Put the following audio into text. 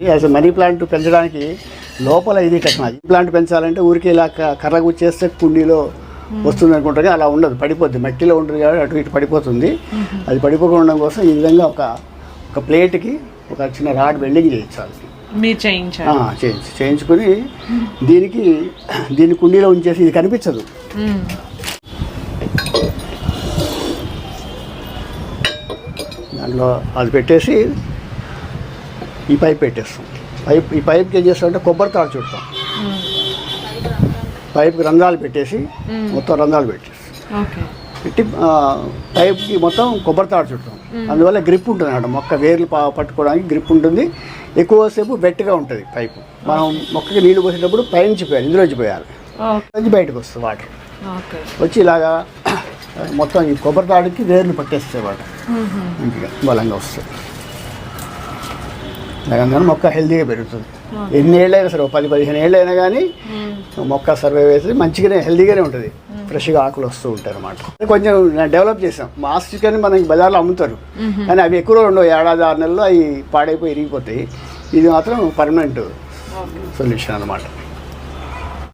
As money plant పెంచడానికి లోపల ఇది టెక్నాలజీ ప్లాంట్ పెంచాలంటే ఊరికి ఇలా కర్ర గుచ్చేస్తే కుండీలో వస్తుంది అనుకుంటారు కానీ అలా ఉండదు. పడిపోద్ది. మట్టిలో ఉంటుంది కాబట్టి అటు ఇటు పడిపోతుంది. అది పడిపోకుండా ఉండడం కోసం ఈ విధంగా ఒక ఒక ప్లేట్కి ఒక చిన్న రాడ్ వెల్డింగ్ చేయించాలి. మీరు చేయించారు ఆ, చేయించి చేయించుకొని దీనికి దీన్ని కుండీలో ఉంచేసి ఇది కనిపించదు. దాంట్లో అది పెట్టేసి ఈ పైప్ పెట్టేస్తాం. పైప్ ఈ పైప్కి ఏం చేస్తామంటే కొబ్బరి తాడు చుడతాం. పైప్కి రంధ్రాలు పెట్టేసి మొత్తం రంధ్రాలు పెట్టేసి పెట్టి పైప్కి మొత్తం కొబ్బరి తాడు చుడతాం. అందువల్ల గ్రిప్ ఉంటుంది అన్నమాట. మొక్క వేర్లు పట్టుకోవడానికి గ్రిప్ ఉంటుంది. ఎక్కువసేపు వెట్టిగా ఉంటుంది పైపు. మనం మొక్కకి నీళ్ళు పోసేటప్పుడు పైనుంచి పోయాలి ఇందులోంచి పోయాలి. నుంచి బయటకు వస్తుంది వాటర్. వచ్చి ఇలాగా మొత్తం ఈ కొబ్బరి తాడుకి వేర్లు పట్టేస్తాయి వాటర్. మంచిగా బలంగా వస్తుంది అలాగంగానే మొక్క హెల్తీగా పెరుగుతుంది. ఎన్ని ఏళ్ళైనా సరే పది పదిహేను ఏళ్ళు అయినా కానీ. మొక్క సర్వైవ్ అవుతుంది మంచిగానే హెల్తీగానే ఉంటుంది. ఫ్రెష్గా ఆకులు వస్తూ ఉంటాయి అన్నమాట కొంచెం డెవలప్ చేసాం మాస్ చికెన్ మనకి బజార్లో అమ్ముతారు. కానీ అవి ఎక్కువ ఉండవు. ఏడాది ఆరు నెలల్లో అవి పాడైపోయి ఇరిగిపోతాయి. ఇది మాత్రం పర్మనెంట్ సొల్యూషన్ అనమాట